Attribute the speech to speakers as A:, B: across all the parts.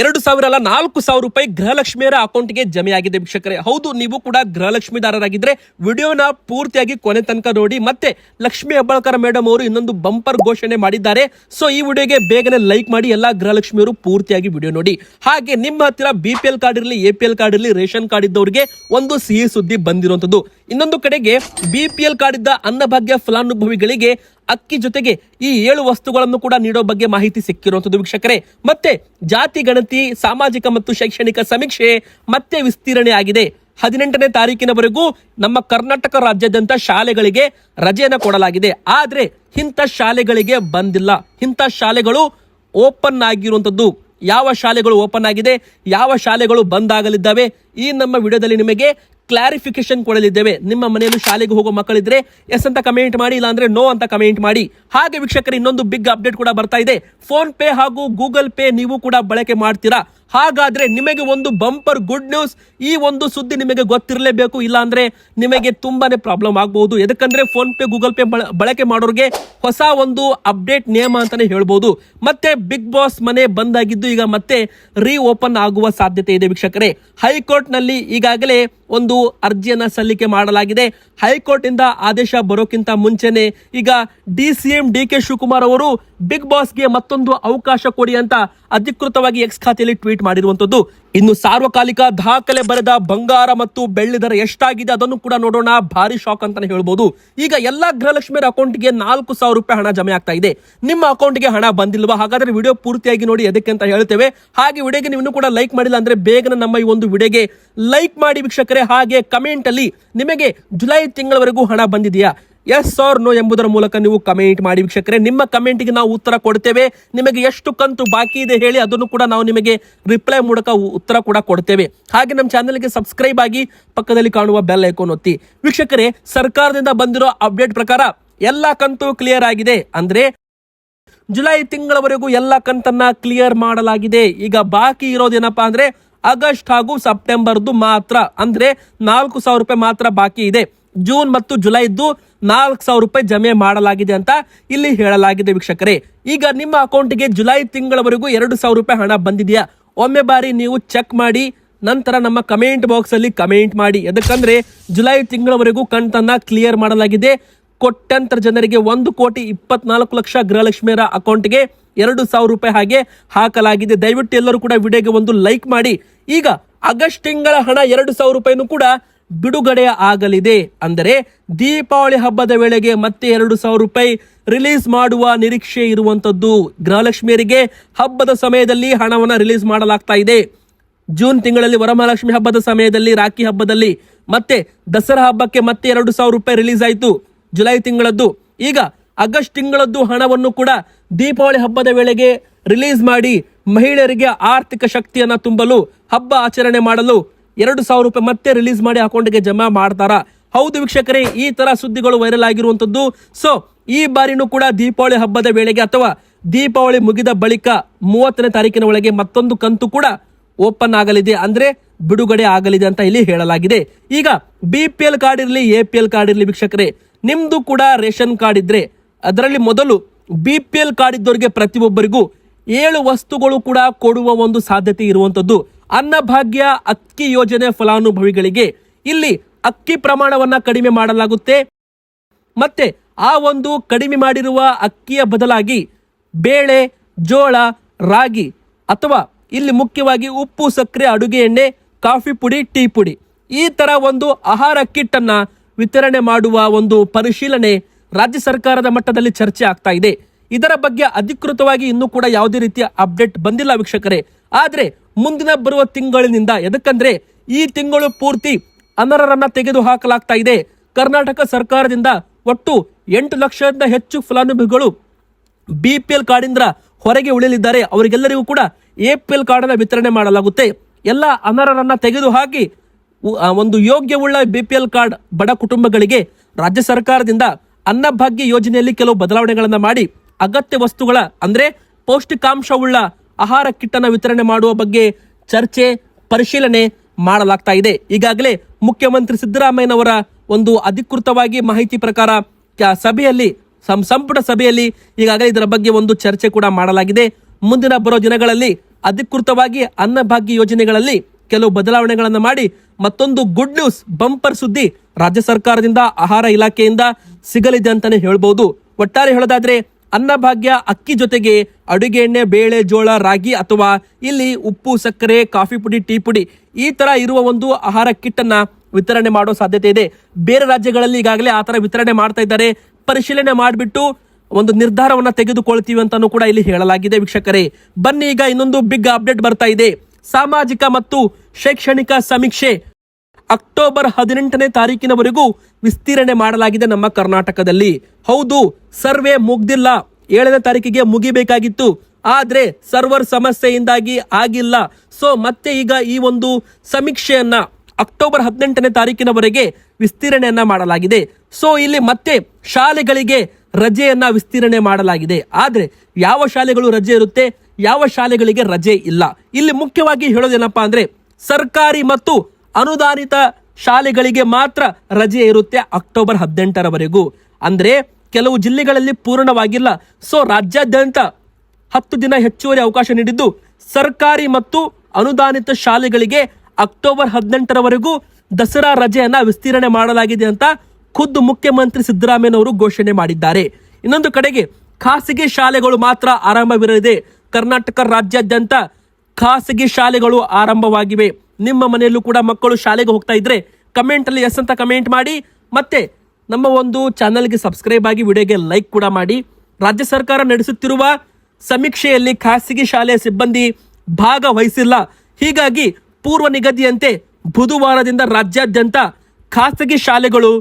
A: ಎರಡು ಸಾವಿರ ಅಲ್ಲ, ನಾಲ್ಕು ಸಾವಿರ ರೂಪಾಯಿ ಗೃಹಲಕ್ಷ್ಮಿಯರ ಅಕೌಂಟ್ಗೆ ಆಗಿದೆ ವೀಕ್ಷಕರೇ. ಹೌದು, ನೀವು ಕೂಡ ಗೃಹಲಕ್ಷ್ಮಿದಾರರಾಗಿದ್ರೆ ವಿಡಿಯೋನ ಪೂರ್ತಿಯಾಗಿ ಕೊನೆ ತನಕ ನೋಡಿ. ಮತ್ತೆ ಲಕ್ಷ್ಮಿ ಹೆಬ್ಬಾಳ್ಕರ್ ಮೇಡಮ್ ಅವರು ಇನ್ನೊಂದು ಬಂಪರ್ ಘೋಷಣೆ ಮಾಡಿದ್ದಾರೆ. ಸೊ ಈ ವಿಡಿಯೋಗೆ ಬೇಗನೆ ಲೈಕ್ ಮಾಡಿ, ಎಲ್ಲ ಗೃಹಲಕ್ಷ್ಮಿಯವರು ಪೂರ್ತಿಯಾಗಿ ವಿಡಿಯೋ ನೋಡಿ. ಹಾಗೆ ನಿಮ್ಮ ಹತ್ತಿರ ಬಿ ಪಿ ಎಲ್ ಕಾರ್ಡ್ ಇರಲಿ ಎ ಪಿ ಎಲ್ ಕಾರ್ಡ್ ಇರಲಿ, ರೇಷನ್ ಕಾರ್ಡ್ ಇದ್ದವರಿಗೆ ಒಂದು ಸಿಹಿ ಸುದ್ದಿ ಬಂದಿರುವಂತದ್ದು ಇನ್ನೊಂದು ಕಡೆಗೆ ಬಿ ಪಿ ಎಲ್ ಕಾರ್ಡ್ ಇದ್ದ ಅನ್ನಭಾಗ್ಯ ಫಲಾನುಭವಿಗಳಿಗೆ ಅಕ್ಕಿ ಜೊತೆಗೆ ಈ ಏಳು ವಸ್ತುಗಳನ್ನು ಕೂಡ ನೀಡೋ ಬಗ್ಗೆ ಮಾಹಿತಿ ಸಿಕ್ಕಿರುವಂತದ್ದು ವೀಕ್ಷಕರೇ. ಮತ್ತೆ ಜಾತಿ ಗಣತಿ, ಸಾಮಾಜಿಕ ಮತ್ತು ಶೈಕ್ಷಣಿಕ ಸಮೀಕ್ಷೆ ಮತ್ತೆ ವಿಸ್ತೀರ್ಣೆ ಆಗಿದೆ. ಹದಿನೆಂಟನೇ ತಾರೀಕಿನವರೆಗೂ ನಮ್ಮ ಕರ್ನಾಟಕ ರಾಜ್ಯಾದ್ಯಂತ ಶಾಲೆಗಳಿಗೆ ರಜೆಯನ್ನು ಕೊಡಲಾಗಿದೆ. ಆದರೆ ಇಂಥ ಶಾಲೆಗಳಿಗೆ ಬಂದಿಲ್ಲ. ಇಂಥ ಶಾಲೆಗಳು ಓಪನ್ ಆಗಿರುವಂಥದ್ದು. ಯಾವ ಶಾಲೆಗಳು ಓಪನ್ ಆಗಿದೆ? ಯಾವ ಶಾಲೆಗಳು ಬಂದ್ ಆಗಲಿದ್ದಾವೆ ಈ ನಮ್ಮ ವಿಡಿಯೋದಲ್ಲಿ ನಿಮಗೆ ಕ್ಲಾರಿಫಿಕೇಶನ್ ಕೊಡಲಿದ್ದೇವೆ. ನಿಮ್ಮ ಮನೆಯಲ್ಲಿ ಶಾಲೆಗೆ ಹೋಗೋ ಮಕ್ಕಳಿದ್ರೆ ಎಸ್ ಅಂತ ಕಮೆಂಟ್ ಮಾಡಿ, ಇಲ್ಲಾಂದ್ರೆ ನೋ ಅಂತ ಕಮೆಂಟ್ ಮಾಡಿ. ಹಾಗೆ ವೀಕ್ಷಕರು, ಇನ್ನೊಂದು ಬಿಗ್ ಅಪ್ಡೇಟ್ ಕೂಡ ಬರ್ತಾ ಇದೆ. ಫೋನ್ ಪೇ ಹಾಗೂ ಗೂಗಲ್ ಪೇ ನೀವು ಕೂಡ ಬಳಕೆ ಮಾಡ್ತೀರಾ? ಹಾಗಾದ್ರೆ ನಿಮಗೆ ಒಂದು ಬಂಪರ್ ಗುಡ್ ನ್ಯೂಸ್ ಈ ಒಂದು ಸುದ್ದಿ ನಿಮಗೆ ಗೊತ್ತಿರಲೇಬೇಕು. ಇಲ್ಲ ಅಂದ್ರೆ ನಿಮಗೆ ತುಂಬಾನೇ ಪ್ರಾಬ್ಲಮ್ ಆಗಬಹುದು ಯಾಕಂದ್ರೆ ಫೋನ್ ಪೇ ಗೂಗಲ್ ಪೇ ಬಳ- ಬಳಕೆ ಮಾಡೋರಿಗೆ ಹೊಸ ಒಂದು ಅಪ್ಡೇಟ್ ನಿಯಮ ಅಂತಾನೆ ಹೇಳ್ಬೋದು. ಮತ್ತೆ ಬಿಗ್ ಬಾಸ್ ಮನೆ ಬಂದಾಗಿದ್ದು ಈಗ ಮತ್ತೆ ರೀ ಓಪನ್ ಆಗುವ ಸಾಧ್ಯತೆ ಇದೆ ವೀಕ್ಷಕರೇ. ಹೈಕೋರ್ಟ್ನಲ್ಲಿ ಈಗಾಗಲೇ ಒಂದು ಅರ್ಜಿಯನ್ನ ಸಲ್ಲಿಕೆ ಮಾಡಲಾಗಿದೆ. ಹೈಕೋರ್ಟ್ ಇಂದ ಆದೇಶ ಬರೋಕ್ಕಿಂತ ಮುಂಚೆನೆ ಈಗ D C M D K Shivakumar ಅವರು ಬಿಗ್ ಬಾಸ್ಗೆ ಮತ್ತೊಂದು ಅವಕಾಶ ಕೊಡಿ ಅಂತ ಅಧಿಕೃತವಾಗಿ ಎಕ್ಸ್ ಖಾತೆಯಲ್ಲಿ ಟ್ವೀಟ್ ಮಾಡಿರುವಂತದ್ದು. ಇನ್ನು ಸಾರ್ವಕಾಲಿಕ ದಾಖಲೆ ಬರೆದ ಬಂಗಾರ ಮತ್ತು ಬೆಳ್ಳಿ ದರ ಎಷ್ಟಾಗಿದೆ ಅದನ್ನು ಕೂಡ ನೋಡೋಣ. ಭಾರಿ ಶಾಕ್ ಅಂತಾನೆ ಹೇಳ್ಬೋದು. ಈಗ ಎಲ್ಲ ಗೃಹಲಕ್ಷ್ಮಿಯರ ಅಕೌಂಟ್ಗೆ ನಾಲ್ಕು ಸಾವಿರ ರೂಪಾಯಿ ಹಣ ಜಮೆ ಆಗ್ತಾ ಇದೆ. ನಿಮ್ಮ ಅಕೌಂಟ್ಗೆ ಹಣ ಬಂದಿಲ್ವಾ? ಹಾಗಾದ್ರೆ ವಿಡಿಯೋ ಪೂರ್ತಿಯಾಗಿ ನೋಡಿ ಅದಕ್ಕೆ ಅಂತ ಹೇಳ್ತೇವೆ. ಹಾಗೆ ವಿಡಿಯೋಗೆ ನೀವು ಕೂಡ ಲೈಕ್ ಮಾಡಿಲ್ಲ ಅಂದ್ರೆ ಬೇಗನೆ ನಮ್ಮ ಈ ಒಂದು ವಿಡಿಯೋಗೆ ಲೈಕ್ ಮಾಡಿ ವೀಕ್ಷಕರೇ, ಹಾಗೆ ಕಮೆಂಟ್ ಅಲ್ಲಿ ನಿಮಗೆ ಜುಲೈ ತಿಂಗಳವರೆಗೂ ಹಣ ಬಂದಿದೆಯಾ? ಎಸ್ ಆರ್ ನೋ ಎಂಬುದರ ಮೂಲಕ ನೀವು ಕಮೆಂಟ್ ಮಾಡಿ ವೀಕ್ಷಕರೇ. ನಿಮ್ಮ ಕಮೆಂಟ್ಗೆ ನಾವು ಉತ್ತರ ಕೊಡ್ತೇವೆ. ನಿಮಗೆ ಎಷ್ಟು ಕಂತು ಬಾಕಿ ಇದೆ ಹೇಳಿ ಅದನ್ನು ಕೂಡ ನಾವು ನಿಮಗೆ ರಿಪ್ಲೈ ಮೂಲಕ ಉತ್ತರ ಕೂಡ ಕೊಡ್ತೇವೆ. ಹಾಗೆ ನಮ್ಮ ಚಾನಲ್ಗೆ ಸಬ್ಸ್ಕ್ರೈಬ್ ಆಗಿ ಪಕ್ಕದಲ್ಲಿ ಕಾಣುವ ಬೆಲ್ ಐಕೋನ್ ಒತ್ತಿ. ವೀಕ್ಷಕರೇ, ಸರ್ಕಾರದಿಂದ ಬಂದಿರೋ ಅಪ್ಡೇಟ್ ಪ್ರಕಾರ ಎಲ್ಲಾ ಕಂತು ಕ್ಲಿಯರ್ ಆಗಿದೆ. ಅಂದ್ರೆ ಜುಲೈ ತಿಂಗಳವರೆಗೂ ಎಲ್ಲ ಕಂತನ್ನ ಕ್ಲಿಯರ್ ಮಾಡಲಾಗಿದೆ. ಈಗ ಬಾಕಿ ಇರೋದೇನಪ್ಪ ಅಂದ್ರೆ ಆಗಸ್ಟ್ ಹಾಗೂ ಸೆಪ್ಟೆಂಬರ್ದು ಮಾತ್ರ. ಅಂದ್ರೆ ನಾಲ್ಕು ಸಾವಿರ ರೂಪಾಯಿ ಮಾತ್ರ ಬಾಕಿ ಇದೆ. ಜೂನ್ ಮತ್ತು ಜುಲೈದ್ದು ನಾಲ್ಕು ಸಾವಿರ ರೂಪಾಯಿ ಜಮೆ ಮಾಡಲಾಗಿದೆ ಅಂತ ಇಲ್ಲಿ ಹೇಳಲಾಗಿದೆ ವೀಕ್ಷಕರೇ. ಈಗ ನಿಮ್ಮ ಅಕೌಂಟ್ಗೆ ಜುಲೈ ತಿಂಗಳವರೆಗೂ ಎರಡು ಸಾವಿರ ರೂಪಾಯಿ ಹಣ ಬಂದಿದೆಯಾ? ಒಮ್ಮೆ ಬಾರಿ ನೀವು ಚೆಕ್ ಮಾಡಿ, ನಂತರ ನಮ್ಮ ಕಮೆಂಟ್ ಬಾಕ್ಸ್ ಅಲ್ಲಿ ಕಮೆಂಟ್ ಮಾಡಿ. ಯಾಕಂದ್ರೆ ಜುಲೈ ತಿಂಗಳವರೆಗೂ ಕಂತನ್ನು ಕ್ಲಿಯರ್ ಮಾಡಲಾಗಿದೆ. ಕೋಟ್ಯಂತರ ಜನರಿಗೆ ಒಂದು ಕೋಟಿ ಇಪ್ಪತ್ನಾಲ್ಕು ಲಕ್ಷ ಗೃಹಲಕ್ಷ್ಮಿಯರ ಅಕೌಂಟ್ಗೆ ಎರಡು ಸಾವಿರ ರೂಪಾಯಿ ಹಾಗೆ ಹಾಕಲಾಗಿದೆ. ದಯವಿಟ್ಟು ಎಲ್ಲರೂ ಕೂಡ ವಿಡಿಯೋಗೆ ಒಂದು ಲೈಕ್ ಮಾಡಿ. ಈಗ ಆಗಸ್ಟ್ ತಿಂಗಳ ಹಣ ಎರಡು ಸಾವಿರ ರೂಪಾಯಿನೂ ಕೂಡ ಬಿಡುಗಡೆ ಆಗಲಿದೆ. ಅಂದರೆ ದೀಪಾವಳಿ ಹಬ್ಬದ ವೇಳೆಗೆ ಮತ್ತೆ ಎರಡು ಸಾವಿರ ರೂಪಾಯಿ ರಿಲೀಸ್ ಮಾಡುವ ನಿರೀಕ್ಷೆ ಇರುವಂತದ್ದು ಗೃಹಲಕ್ಷ್ಮಿಯರಿಗೆ ಹಬ್ಬದ ಸಮಯದಲ್ಲಿ ಹಣವನ್ನು ರಿಲೀಸ್ ಮಾಡಲಾಗ್ತಾ ಇದೆ. ಜೂನ್ ತಿಂಗಳಲ್ಲಿ ವರಮಹಾಲಕ್ಷ್ಮಿ ಹಬ್ಬದ ಸಮಯದಲ್ಲಿ, ರಾಖಿ ಹಬ್ಬದಲ್ಲಿ ಮತ್ತೆ ದಸರಾ ಹಬ್ಬಕ್ಕೆ ಮತ್ತೆ ಎರಡು ಸಾವಿರ ರೂಪಾಯಿ ರಿಲೀಸ್ ಆಯಿತು ಜುಲೈ ತಿಂಗಳದ್ದು. ಈಗ ಆಗಸ್ಟ್ ತಿಂಗಳದ್ದು ಹಣವನ್ನು ಕೂಡ ದೀಪಾವಳಿ ಹಬ್ಬದ ವೇಳೆಗೆ ರಿಲೀಸ್ ಮಾಡಿ ಮಹಿಳೆಯರಿಗೆ ಆರ್ಥಿಕ ಶಕ್ತಿಯನ್ನ ತುಂಬಲು ಹಬ್ಬ ಆಚರಣೆ ಮಾಡಲು ಎರಡು ಸಾವಿರ ರೂಪಾಯಿ ಮತ್ತೆ ರಿಲೀಸ್ ಮಾಡಿ ಅಕೌಂಟ್ಗೆ ಜಮಾ ಮಾಡ್ತಾರ. ಹೌದು ವೀಕ್ಷಕರೇ, ಈ ತರ ಸುದ್ದಿಗಳು ವೈರಲ್ ಆಗಿರುವಂತದ್ದು. ಸೊ ಈ ಬಾರಿನೂ ಕೂಡ ದೀಪಾವಳಿ ಹಬ್ಬದ ವೇಳೆಗೆ ಅಥವಾ ದೀಪಾವಳಿ ಮುಗಿದ ಬಳಿಕ ಮೂವತ್ತನೇ ತಾರೀಕಿನ ಒಳಗೆ ಮತ್ತೊಂದು ಕಂತು ಕೂಡ ಓಪನ್ ಆಗಲಿದೆ. ಅಂದ್ರೆ ಬಿಡುಗಡೆ ಆಗಲಿದೆ ಅಂತ ಇಲ್ಲಿ ಹೇಳಲಾಗಿದೆ. ಈಗ ಬಿ ಕಾರ್ಡ್ ಇರಲಿ ಎ ಕಾರ್ಡ್ ಇರಲಿ ವೀಕ್ಷಕರೇ, ನಿಮ್ದು ಕೂಡ ರೇಷನ್ ಕಾರ್ಡ್ ಇದ್ರೆ, ಅದರಲ್ಲಿ ಮೊದಲು ಬಿ ಕಾರ್ಡ್ ಇದ್ದವರಿಗೆ ಪ್ರತಿಯೊಬ್ಬರಿಗೂ ಏಳು ವಸ್ತುಗಳು ಕೂಡ ಕೊಡುವ ಒಂದು ಸಾಧ್ಯತೆ ಇರುವಂತದ್ದು. ಅನ್ನಭಾಗ್ಯ ಅಕ್ಕಿ ಯೋಜನೆ ಫಲಾನುಭವಿಗಳಿಗೆ ಇಲ್ಲಿ ಅಕ್ಕಿ ಪ್ರಮಾಣವನ್ನ ಕಡಿಮೆ ಮಾಡಲಾಗುತ್ತೆ. ಮತ್ತೆ ಆ ಒಂದು ಕಡಿಮೆ ಮಾಡಿರುವ ಅಕ್ಕಿಯ ಬದಲಾಗಿ ಬೇಳೆ, ಜೋಳ, ರಾಗಿ ಅಥವಾ ಇಲ್ಲಿ ಮುಖ್ಯವಾಗಿ ಉಪ್ಪು, ಸಕ್ಕರೆ, ಅಡುಗೆ ಎಣ್ಣೆ, ಕಾಫಿ ಪುಡಿ, ಟೀ ಪುಡಿ ಈ ತರ ಒಂದು ಆಹಾರ ಕಿಟ್ ಅನ್ನ ವಿತರಣೆ ಮಾಡುವ ಒಂದು ಪರಿಶೀಲನೆ ರಾಜ್ಯ ಸರ್ಕಾರದ ಮಟ್ಟದಲ್ಲಿ ಚರ್ಚೆ ಆಗ್ತಾ ಇದೆ. ಇದರ ಬಗ್ಗೆ ಅಧಿಕೃತವಾಗಿ ಇನ್ನೂ ಕೂಡ ಯಾವುದೇ ರೀತಿಯ ಅಪ್ಡೇಟ್ ಬಂದಿಲ್ಲ ವೀಕ್ಷಕರೇ. ಆದರೆ ಮುಂದಿನ ಬರುವ ತಿಂಗಳಿನಿಂದ ಎದಕ್ಕಂದ್ರೆ ಈ ತಿಂಗಳು ಪೂರ್ತಿ ಅನರ್ಹರನ್ನ ತೆಗೆದು ಹಾಕಲಾಗ್ತಾ ಇದೆ. ಕರ್ನಾಟಕ ಸರ್ಕಾರದಿಂದ ಒಟ್ಟು ಎಂಟು ಲಕ್ಷದಿಂದ ಹೆಚ್ಚು ಫಲಾನುಭವಿಗಳು ಬಿ ಪಿ ಎಲ್ ಕಾರ್ಡಿಂದ ಹೊರಗೆ ಉಳಿಯಲಿದ್ದಾರೆ. ಅವರಿಗೆಲ್ಲರಿಗೂ ಕೂಡ ಎ ಪಿ ಎಲ್ ಕಾರ್ಡನ್ನು ವಿತರಣೆ ಮಾಡಲಾಗುತ್ತೆ. ಎಲ್ಲ ಅನರ್ಹರನ್ನ ತೆಗೆದು ಹಾಕಿ ಒಂದು ಯೋಗ್ಯವುಳ್ಳ ಬಿ ಪಿ ಎಲ್ ಕಾರ್ಡ್ ಬಡ ಕುಟುಂಬಗಳಿಗೆ ರಾಜ್ಯ ಸರ್ಕಾರದಿಂದ ಅನ್ನಭಾಗ್ಯ ಯೋಜನೆಯಲ್ಲಿ ಕೆಲವು ಬದಲಾವಣೆಗಳನ್ನು ಮಾಡಿ ಅಗತ್ಯ ವಸ್ತುಗಳ, ಅಂದ್ರೆ ಪೌಷ್ಟಿಕಾಂಶವುಳ್ಳ ಆಹಾರ ಕಿಟ್ ಅನ್ನ ವಿತರಣೆ ಮಾಡುವ ಬಗ್ಗೆ ಚರ್ಚೆ, ಪರಿಶೀಲನೆ ಮಾಡಲಾಗ್ತಾ ಇದೆ. ಈಗಾಗಲೇ ಮುಖ್ಯಮಂತ್ರಿ ಸಿದ್ದರಾಮಯ್ಯನವರ ಒಂದು ಅಧಿಕೃತವಾಗಿ ಮಾಹಿತಿ ಪ್ರಕಾರ ಸಭೆಯಲ್ಲಿ ಸಂಪುಟ ಸಭೆಯಲ್ಲಿ ಈಗಾಗಲೇ ಇದರ ಬಗ್ಗೆ ಒಂದು ಚರ್ಚೆ ಕೂಡ ಮಾಡಲಾಗಿದೆ. ಮುಂದಿನ ಬರೋ ದಿನಗಳಲ್ಲಿ ಅಧಿಕೃತವಾಗಿ ಅನ್ನಭಾಗ್ಯ ಯೋಜನೆಗಳಲ್ಲಿ ಕೆಲವು ಬದಲಾವಣೆಗಳನ್ನು ಮಾಡಿ ಮತ್ತೊಂದು ಗುಡ್ ನ್ಯೂಸ್ ಬಂಪರ್ ಸುದ್ದಿ ರಾಜ್ಯ ಸರ್ಕಾರದಿಂದ ಆಹಾರ ಇಲಾಖೆಯಿಂದ ಸಿಗಲಿದೆ ಅಂತಾನೆ ಹೇಳ್ಬೋದು. ಒಟ್ಟಾರೆ ಹೇಳೋದಾದ್ರೆ ಅನ್ನಭಾಗ್ಯ ಅಕ್ಕಿ ಜೊತೆಗೆ ಅಡುಗೆ ಎಣ್ಣೆ, ಬೇಳೆ, ಜೋಳ, ರಾಗಿ ಅಥವಾ ಇಲ್ಲಿ ಉಪ್ಪು, ಸಕ್ಕರೆ, ಕಾಫಿ ಪುಡಿ, ಟೀ ಪುಡಿ ಈ ತರ ಇರುವ ಒಂದು ಆಹಾರ ಕಿಟ್ ಅನ್ನ ವಿತರಣೆ ಮಾಡೋ ಸಾಧ್ಯತೆ ಇದೆ. ಬೇರೆ ರಾಜ್ಯಗಳಲ್ಲಿ ಈಗಾಗಲೇ ಆ ತರ ವಿತರಣೆ ಮಾಡ್ತಾ ಇದ್ದಾರೆ. ಪರಿಶೀಲನೆ ಮಾಡಿಬಿಟ್ಟು ಒಂದು ನಿರ್ಧಾರವನ್ನ ತೆಗೆದುಕೊಳ್ತೀವಿ ಅಂತಾನೂ ಕೂಡ ಇಲ್ಲಿ ಹೇಳಲಾಗಿದೆ ವೀಕ್ಷಕರೇ. ಬನ್ನಿ ಈಗ ಇನ್ನೊಂದು ಬಿಗ್ ಅಪ್ಡೇಟ್ ಬರ್ತಾ ಇದೆ. ಸಾಮಾಜಿಕ ಮತ್ತು ಶೈಕ್ಷಣಿಕ ಸಮೀಕ್ಷೆ. ಅಕ್ಟೋಬರ್ ಹದಿನೆಂಟನೇ ತಾರೀಕಿನವರೆಗೂ ವಿಸ್ತೀರ್ಣೆ ಮಾಡಲಾಗಿದೆ ನಮ್ಮ ಕರ್ನಾಟಕದಲ್ಲಿ. ಹೌದು, ಸರ್ವೆ ಮುಗ್ದಿಲ್ಲ. ಏಳನೇ ತಾರೀಕಿಗೆ ಮುಗಿಬೇಕಾಗಿತ್ತು. ಆದ್ರೆ ಸರ್ವರ್ ಸಮಸ್ಯೆಯಿಂದಾಗಿ ಆಗಿಲ್ಲ. ಸೊ ಮತ್ತೆ ಈಗ ಈ ಒಂದು ಸಮೀಕ್ಷೆಯನ್ನ ಅಕ್ಟೋಬರ್ ಹದಿನೆಂಟನೇ ತಾರೀಕಿನವರೆಗೆ ವಿಸ್ತೀರ್ಣೆಯನ್ನ ಮಾಡಲಾಗಿದೆ. ಸೊ ಇಲ್ಲಿ ಮತ್ತೆ ಶಾಲೆಗಳಿಗೆ ರಜೆಯನ್ನ ವಿಸ್ತೀರ್ಣೆ ಮಾಡಲಾಗಿದೆ. ಆದ್ರೆ ಯಾವ ಶಾಲೆಗಳು ರಜೆ ಇರುತ್ತೆ? ಯಾವ ಶಾಲೆಗಳಿಗೆ ರಜೆ ಇಲ್ಲ? ಇಲ್ಲಿ ಮುಖ್ಯವಾಗಿ ಹೇಳೋದೇನಪ್ಪ ಅಂದ್ರೆ ಸರ್ಕಾರಿ ಮತ್ತು ಅನುದಾನಿತ ಶಾಲೆಗಳಿಗೆ ಮಾತ್ರ ರಜೆ ಇರುತ್ತೆ ಅಕ್ಟೋಬರ್ ಹದಿನೆಂಟರವರೆಗೂ. ಅಂದ್ರೆ ಕೆಲವು ಜಿಲ್ಲೆಗಳಲ್ಲಿ ಪೂರ್ಣವಾಗಿಲ್ಲ. ಸೊ ರಾಜ್ಯಾದ್ಯಂತ ಹತ್ತು ದಿನ ಹೆಚ್ಚುವರಿ ಅವಕಾಶ ನೀಡಿದ್ದು ಸರ್ಕಾರಿ ಮತ್ತು ಅನುದಾನಿತ ಶಾಲೆಗಳಿಗೆ ಅಕ್ಟೋಬರ್ ಹದಿನೆಂಟರವರೆಗೂ ದಸರಾ ರಜೆಯನ್ನು ವಿಸ್ತೀರ್ಣೆ ಮಾಡಲಾಗಿದೆ ಅಂತ ಖುದ್ದು ಮುಖ್ಯಮಂತ್ರಿ ಸಿದ್ದರಾಮಯ್ಯನವರು ಘೋಷಣೆ ಮಾಡಿದ್ದಾರೆ. ಇನ್ನೊಂದು ಕಡೆಗೆ ಖಾಸಗಿ ಶಾಲೆಗಳು ಮಾತ್ರ ಆರಂಭವಿರಲಿದೆ. ಕರ್ನಾಟಕ ರಾಜ್ಯಾದ್ಯಂತ ಖಾಸಗಿ ಶಾಲೆಗಳು ಆರಂಭವಾಗಿವೆ. ನಿಮ್ಮ ಮನೆಯಲ್ಲೂ ಕೂಡ ಮಕ್ಕಳು ಶಾಲೆಗೆ ಹೋಗ್ತಾ ಇದ್ರೆ ಕಮೆಂಟ್ ಅಲ್ಲಿ ಎಸ್ ಅಂತ ಕಮೆಂಟ್ ಮಾಡಿ. ಮತ್ತೆ ನಮ್ಮ ಒಂದು ಚಾನಲ್ಗೆ ಸಬ್ಸ್ಕ್ರೈಬ್ ಆಗಿ ವಿಡಿಯೋಗೆ ಲೈಕ್ ಕೂಡ ಮಾಡಿ. ರಾಜ್ಯ ಸರ್ಕಾರ ನಡೆಸುತ್ತಿರುವ ಸಮೀಕ್ಷೆಯಲ್ಲಿ ಖಾಸಗಿ ಶಾಲೆಯ ಸಿಬ್ಬಂದಿ ಭಾಗವಹಿಸಿಲ್ಲ. ಹೀಗಾಗಿ ಪೂರ್ವ ನಿಗದಿಯಂತೆ ಬುಧವಾರದಿಂದ ರಾಜ್ಯಾದ್ಯಂತ ಖಾಸಗಿ ಶಾಲೆಗಳು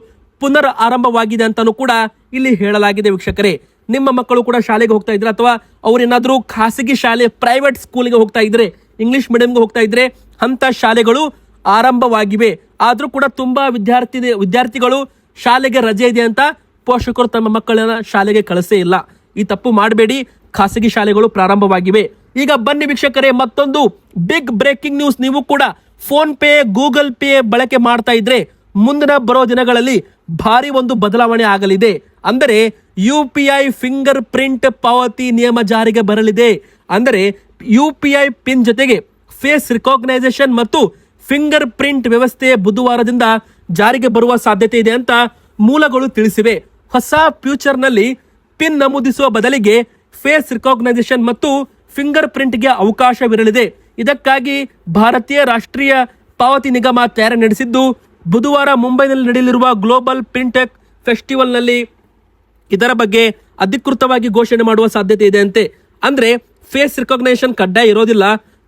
A: ಪುನರ್ ಆರಂಭವಾಗಿದೆ ಅಂತಲೂ ಕೂಡ ಇಲ್ಲಿ ಹೇಳಲಾಗಿದೆ ವೀಕ್ಷಕರೇ. ನಿಮ್ಮ ಮಕ್ಕಳು ಕೂಡ ಶಾಲೆಗೆ ಹೋಗ್ತಾ ಇದ್ರೆ ಅಥವಾ ಅವರೇನಾದರೂ ಖಾಸಗಿ ಶಾಲೆ ಪ್ರೈವೇಟ್ ಸ್ಕೂಲಿಗೆ ಹೋಗ್ತಾ ಇದ್ರೆ ಇಂಗ್ಲಿಷ್ ಮೀಡಿಯಂಗೆ ಹೋಗ್ತಾ ಇದ್ರೆ ಅಂತ ಶಾಲೆಗಳು ಆರಂಭವಾಗಿವೆ. ಆದರೂ ಕೂಡ ತುಂಬಾ ವಿದ್ಯಾರ್ಥಿ, ವಿದ್ಯಾರ್ಥಿಗಳು ಶಾಲೆಗೆ ರಜೆ ಇದೆ ಅಂತ ಪೋಷಕರು ತಮ್ಮ ಮಕ್ಕಳನ್ನ ಶಾಲೆಗೆ ಕಳಿಸೇ ಇಲ್ಲ. ಈ ತಪ್ಪು ಮಾಡಬೇಡಿ. ಖಾಸಗಿ ಶಾಲೆಗಳು ಪ್ರಾರಂಭವಾಗಿವೆ. ಈಗ ಬನ್ನಿ ವೀಕ್ಷಕರೇ, ಮತ್ತೊಂದು ಬಿಗ್ ಬ್ರೇಕಿಂಗ್ ನ್ಯೂಸ್ ನೀವು ಕೂಡ ಫೋನ್ ಪೇ ಗೂಗಲ್ ಪೇ ಬಳಕೆ ಮಾಡ್ತಾ ಇದ್ರೆ ಮುಂದಿನ ಬರೋ ದಿನಗಳಲ್ಲಿ ಭಾರಿ ಒಂದು ಬದಲಾವಣೆ ಆಗಲಿದೆ. ಅಂದರೆ ಯು ಪಿ ಫಿಂಗರ್ ಪ್ರಿಂಟ್ ಪಾವತಿ ನಿಯಮ ಜಾರಿಗೆ ಬರಲಿದೆ. ಅಂದರೆ ಯು ಪಿನ್ ಜೊತೆಗೆ ಫೇಸ್ ರಿಕಾಗ್ನೈಸೇಷನ್ ಮತ್ತು ಫಿಂಗರ್ ಪ್ರಿಂಟ್ ವ್ಯವಸ್ಥೆ ಬುಧವಾರದಿಂದ ಜಾರಿಗೆ ಬರುವ ಸಾಧ್ಯತೆ ಇದೆ ಅಂತ ಮೂಲಗಳು ತಿಳಿಸಿವೆ. ಹೊಸ ಫ್ಯೂಚರ್ನಲ್ಲಿ ಪಿನ್ ನಮೂದಿಸುವ ಬದಲಿಗೆ ಫೇಸ್ ರಿಕಾಗ್ನೈಸೇಷನ್ ಮತ್ತು ಫಿಂಗರ್ ಪ್ರಿಂಟ್ಗೆ ಅವಕಾಶವಿರಲಿದೆ. ಇದಕ್ಕಾಗಿ ಭಾರತೀಯ ರಾಷ್ಟ್ರೀಯ ಪಾವತಿ ನಿಗಮ ತಯಾರಿ ನಡೆಸಿದ್ದು, ಬುಧವಾರ ಮುಂಬೈನಲ್ಲಿ ನಡೆಯಲಿರುವ ಗ್ಲೋಬಲ್ ಪ್ರಿಂಟೆಕ್ ಫೆಸ್ಟಿವಲ್ನಲ್ಲಿ ಇದರ ಬಗ್ಗೆ ಅಧಿಕೃತವಾಗಿ ಘೋಷಣೆ ಮಾಡುವ ಸಾಧ್ಯತೆ ಇದೆ ಅಂತೆ. ಅಂದ್ರೆ ಫೇಸ್ ರಿಕಗ್ನೇಷನ್ ಕಡ್ಡಾಯ ಇರೋದಿಲ್ಲ.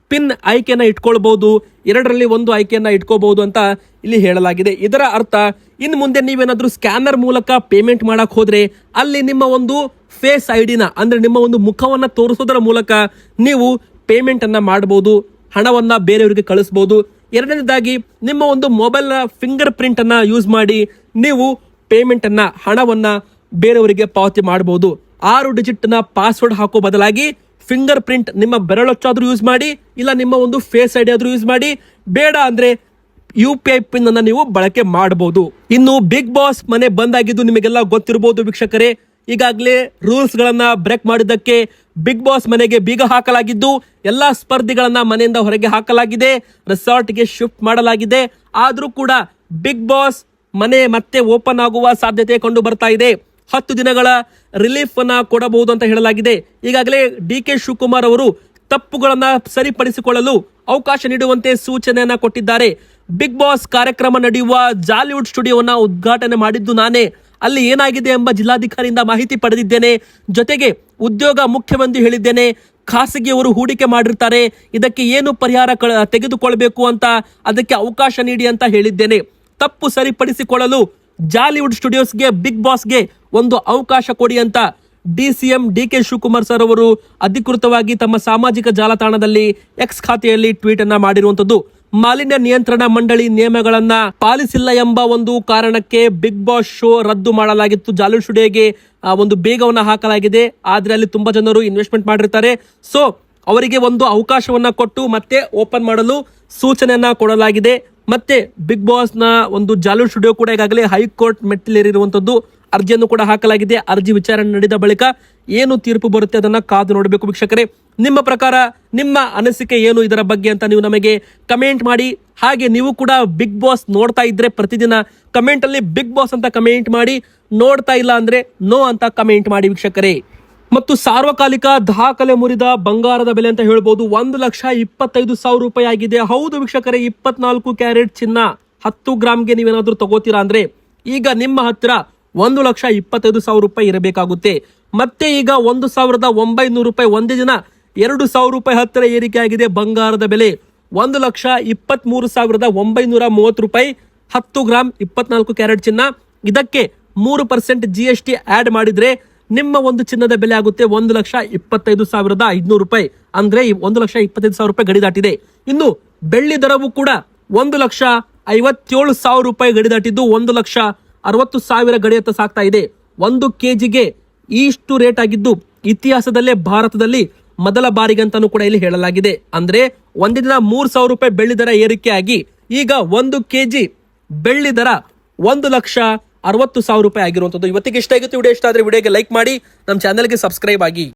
A: ಪಿನ್ ಆಯ್ಕೆಯನ್ನ ಇಟ್ಕೊಳ್ಬಹುದು ಎರಡರಲ್ಲಿ ಒಂದು ಆಯ್ಕೆಯನ್ನ ಇಟ್ಕೋಬಹುದು ಅಂತ ಇಲ್ಲಿ ಹೇಳಲಾಗಿದೆ. ಇದರ ಅರ್ಥ ಇನ್ನು ಮುಂದೆ ನೀವೇನಾದ್ರೂ ಸ್ಕ್ಯಾನರ್ ಮೂಲಕ ಪೇಮೆಂಟ್ ಮಾಡಕ್ ಹೋದ್ರೆ ಅಲ್ಲಿ ನಿಮ್ಮ ಒಂದು ಫೇಸ್ ಐಡಿನ, ಅಂದ್ರೆ ನಿಮ್ಮ ಒಂದು ಮುಖವನ್ನ ತೋರಿಸೋದರ ಮೂಲಕ ನೀವು ಪೇಮೆಂಟ್ ಅನ್ನ ಮಾಡಬಹುದು ಹಣವನ್ನ ಬೇರೆಯವರಿಗೆ ಕಳಿಸಬಹುದು ಎರಡನೇದಾಗಿ, ನಿಮ್ಮ ಒಂದು ಮೊಬೈಲ್ ಫಿಂಗರ್ ಪ್ರಿಂಟ್ ಅನ್ನ ಯೂಸ್ ಮಾಡಿ ನೀವು ಪೇಮೆಂಟ್ ಅನ್ನ, ಹಣವನ್ನ ಬೇರೆಯವರಿಗೆ ಪಾವತಿ ಮಾಡಬಹುದು. ಆರು ಡಿಜಿಟ್ನ ಪಾಸ್ವರ್ಡ್ ಹಾಕೋ ಬದಲಾಗಿ ಫಿಂಗರ್ ಪ್ರಿಂಟ್ ನಿಮ್ಮ ಬೆರಳೊಚ್ಚಾದ್ರೂ ಯೂಸ್ ಮಾಡಿ, ಇಲ್ಲ ನಿಮ್ಮ ಒಂದು ಫೇಸ್ ಐಡಿ ಆದ್ರೂ ಯೂಸ್ ಮಾಡಿ, ಬೇಡ ಅಂದ್ರೆ ಯು ಪಿ ಐ ಪಿನ್ ಅನ್ನ ನೀವು ಬಳಕೆ ಮಾಡಬಹುದು. ಇನ್ನು ಬಿಗ್ ಬಾಸ್ ಮನೆ ಬಂದಾಗಿದ್ದು ನಿಮಗೆಲ್ಲ ಗೊತ್ತಿರಬಹುದು ವೀಕ್ಷಕರೇ. ಈಗಾಗಲೇ ರೂಲ್ಸ್ ಗಳನ್ನ ಬ್ರೇಕ್ ಮಾಡಿದ್ದಕ್ಕೆ ಬಿಗ್ ಬಾಸ್ ಮನೆಗೆ ಬೀಗ ಹಾಕಲಾಗಿದ್ದು, ಎಲ್ಲಾ ಸ್ಪರ್ಧಿಗಳನ್ನ ಮನೆಯಿಂದ ಹೊರಗೆ ಹಾಕಲಾಗಿದೆ. ರೆಸಾರ್ಟ್ಗೆ ಶಿಫ್ಟ್ ಮಾಡಲಾಗಿದೆ. ಆದರೂ ಕೂಡ ಬಿಗ್ ಬಾಸ್ ಮನೆ ಮತ್ತೆ ಓಪನ್ ಆಗುವ ಸಾಧ್ಯತೆ ಕಂಡು ಬರ್ತಾ ಇದೆ. ಹತ್ತು ದಿನಗಳ ರಿಲೀಫ್ ಅನ್ನ ಕೊಡಬಹುದು ಅಂತ ಹೇಳಲಾಗಿದೆ. ಈಗಾಗಲೇ ಡಿ ಕೆ ಶಿವಕುಮಾರ್ ಅವರು ತಪ್ಪುಗಳನ್ನು ಸರಿಪಡಿಸಿಕೊಳ್ಳಲು ಅವಕಾಶ ನೀಡುವಂತೆ ಸೂಚನೆಯನ್ನ ಕೊಟ್ಟಿದ್ದಾರೆ. ಬಿಗ್ ಬಾಸ್ ಕಾರ್ಯಕ್ರಮ ನಡೆಯುವ ಜಾಲಿವುಡ್ ಸ್ಟುಡಿಯೋವನ್ನ ಉದ್ಘಾಟನೆ ಮಾಡಿದ್ದು ನಾನೇ. ಅಲ್ಲಿ ಏನಾಗಿದೆ ಎಂಬ ಜಿಲ್ಲಾಧಿಕಾರಿಯಿಂದ ಮಾಹಿತಿ ಪಡೆದಿದ್ದೇನೆ. ಜೊತೆಗೆ ಉದ್ಯೋಗ ಮುಖ್ಯಮಂತ್ರಿ ಹೇಳಿದ್ದೇನೆ. ಖಾಸಗಿಯವರು ಹೂಡಿಕೆ ಮಾಡಿರ್ತಾರೆ. ಇದಕ್ಕೆ ಏನು ಪರಿಹಾರ ತೆಗೆದುಕೊಳ್ಬೇಕು ಅಂತ ಅದಕ್ಕೆ ಅವಕಾಶ ನೀಡಿ ಅಂತ ಹೇಳಿದ್ದೇನೆ. ತಪ್ಪು ಸರಿಪಡಿಸಿಕೊಳ್ಳಲು ಜಾಲಿವುಡ್ ಸ್ಟುಡಿಯೋಸ್ಗೆ, ಬಿಗ್ ಬಾಸ್ಗೆ ಒಂದು ಅವಕಾಶ ಕೊಡಿ ಅಂತ D C M D K Shivakumar sir ಅವರು ಅಧಿಕೃತವಾಗಿ ತಮ್ಮ ಸಾಮಾಜಿಕ ಜಾಲತಾಣದಲ್ಲಿ ಎಕ್ಸ್ ಖಾತೆಯಲ್ಲಿ ಟ್ವೀಟ್ ಅನ್ನ ಮಾಡಿರುವಂತದ್ದು ಮಾಲಿನ್ಯ ನಿಯಂತ್ರಣ ಮಂಡಳಿ ನಿಯಮಗಳನ್ನ ಪಾಲಿಸಿಲ್ಲ ಎಂಬ ಒಂದು ಕಾರಣಕ್ಕೆ ಬಿಗ್ ಬಾಸ್ ಶೋ ರದ್ದು ಮಾಡಲಾಗಿತ್ತು. ಜಾಲು ಸ್ಟುಡಿಯೋಗೆ ಒಂದು ಬೇಗವನ್ನ ಹಾಕಲಾಗಿದೆ. ಆದ್ರೆ ಅಲ್ಲಿ ತುಂಬಾ ಜನರು ಇನ್ವೆಸ್ಟ್ಮೆಂಟ್ ಮಾಡಿರ್ತಾರೆ. ಸೊ ಅವರಿಗೆ ಒಂದು ಅವಕಾಶವನ್ನ ಕೊಟ್ಟು ಮತ್ತೆ ಓಪನ್ ಮಾಡಲು ಸೂಚನೆಯನ್ನ ಕೊಡಲಾಗಿದೆ. ಮತ್ತೆ ಬಿಗ್ ಬಾಸ್ನ ಒಂದು ಜಾಲು ಸ್ಟುಡಿಯೋ ಕೂಡ ಈಗಾಗಲೇ ಹೈಕೋರ್ಟ್ ಮೆಟ್ಟಿಲೇರಿರುವಂತದ್ದು ಅರ್ಜಿಯನ್ನು ಕೂಡ ಹಾಕಲಾಗಿದೆ. ಅರ್ಜಿ ವಿಚಾರಣೆ ನಡೆದ ಬಳಿಕ ಏನು ತೀರ್ಪು ಬರುತ್ತೆ ಅದನ್ನ ಕಾದು ನೋಡಬೇಕು ವೀಕ್ಷಕರೇ. ನಿಮ್ಮ ಪ್ರಕಾರ ನಿಮ್ಮ ಅನಿಸಿಕೆ ಏನು ಇದರ ಬಗ್ಗೆ ಅಂತ ನೀವು ನಮಗೆ ಕಮೆಂಟ್ ಮಾಡಿ. ಹಾಗೆ ನೀವು ಕೂಡ ಬಿಗ್ ಬಾಸ್ ನೋಡ್ತಾ ಇದ್ರೆ ಪ್ರತಿದಿನ ಕಮೆಂಟ್ ಅಲ್ಲಿ ಬಿಗ್ ಬಾಸ್ ಅಂತ ಕಮೆಂಟ್ ಮಾಡಿ. ನೋಡ್ತಾ ಇಲ್ಲ ಅಂದ್ರೆ ನೋ ಅಂತ ಕಮೆಂಟ್ ಮಾಡಿ ವೀಕ್ಷಕರೇ. ಮತ್ತು ಸಾರ್ವಕಾಲಿಕ ದಾಖಲೆ ಮುರಿದ ಬಂಗಾರದ ಬೆಲೆ ಅಂತ ಹೇಳ್ಬೋದು ಒಂದು ಲಕ್ಷ ಇಪ್ಪತ್ತೈದು ಸಾವಿರ ರೂಪಾಯಿ ಆಗಿದೆ. ಹೌದು ವೀಕ್ಷಕರೇ, ಇಪ್ಪತ್ನಾಲ್ಕು ಕ್ಯಾರೆಟ್ ಚಿನ್ನ ಹತ್ತು ಗ್ರಾಮ್ಗೆ ನೀವೇನಾದರೂ ತಗೋತೀರಾ ಅಂದ್ರೆ ಈಗ ನಿಮ್ಮ ಹತ್ರ ಒಂದು ಲಕ್ಷ ಇಪ್ಪತ್ತೈದು ಸಾವಿರ ರೂಪಾಯಿ ಇರಬೇಕಾಗುತ್ತೆ. ಮತ್ತೆ ಈಗ ಒಂದು ಸಾವಿರದ ಒಂಬೈನೂರು ರೂಪಾಯಿ ಒಂದೇ ದಿನ ಎರಡು ಸಾವಿರ ರೂಪಾಯಿ ಹತ್ತಿರ ಏರಿಕೆ ಆಗಿದೆ ಬಂಗಾರದ ಬೆಲೆ. ಒಂದು ಲಕ್ಷ ಇಪ್ಪತ್ತ್ ಮೂರು ಸಾವಿರದ ಒಂಬೈನೂರ ಮೂವತ್ತು ರೂಪಾಯಿ, ಹತ್ತು ಗ್ರಾಮ್ ಇಪ್ಪತ್ನಾಲ್ಕು ಕ್ಯಾರೆಟ್ ಚಿನ್ನ. ಇದಕ್ಕೆ ಮೂರು percent G S T add ಮಾಡಿದ್ರೆ ನಿಮ್ಮ ಒಂದು ಚಿನ್ನದ ಬೆಲೆ ಆಗುತ್ತೆ ಒಂದು ಲಕ್ಷ ಇಪ್ಪತ್ತೈದು ಸಾವಿರದ ಐದುನೂರು ರೂಪಾಯಿ. ಅಂದ್ರೆ ಒಂದು ಲಕ್ಷ ಇಪ್ಪತ್ತೈದು ಸಾವಿರ ರೂಪಾಯಿ ಗಡಿ ದಾಟಿದೆ ಇನ್ನು ಬೆಳ್ಳಿ ದರವು ಕೂಡ ಒಂದು ಲಕ್ಷ ಐವತ್ತೇಳು ಸಾವಿರ ರೂಪಾಯಿ ಗಡಿ ದಾಟಿದ್ದು ಒಂದು ಲಕ್ಷ ಅರವತ್ತು ಸಾವಿರ ಗಡಿಯತ್ತ ಸಾಕ್ತಾ ಇದೆ. ಒಂದು ಕೆಜಿಗೆ ಇಷ್ಟು ರೇಟ್ ಆಗಿದ್ದು ಇತಿಹಾಸದಲ್ಲೇ ಭಾರತದಲ್ಲಿ ಮೊದಲ ಬಾರಿಗೆ ಅಂತಾನೂ ಕೂಡ ಇಲ್ಲಿ ಹೇಳಲಾಗಿದೆ. ಅಂದ್ರೆ ಒಂದೇ ದಿನ ಮೂರು ಸಾವಿರ ರೂಪಾಯಿ ಬೆಳ್ಳಿ ದರ ಏರಿಕೆ ಆಗಿ ಈಗ ಒಂದು ಕೆಜಿ ಬೆಳ್ಳಿ ದರ ಒಂದು ಲಕ್ಷ ಅರವತ್ತು ಸಾವಿರ ರೂಪಾಯಿ ಆಗಿರುವಂತದ್ದು ಇವತ್ತಿಗೆ ಇಷ್ಟ ಆಗುತ್ತೆ. ವಿಡಿಯೋ ಇಷ್ಟ ಆದ್ರೆ ವಿಡಿಯೋಗೆ ಲೈಕ್ ಮಾಡಿ. ನಮ್ಮ ಚಾನಲ್ಗೆ ಸಬ್ಸ್ಕ್ರೈಬ್ ಆಗಿ.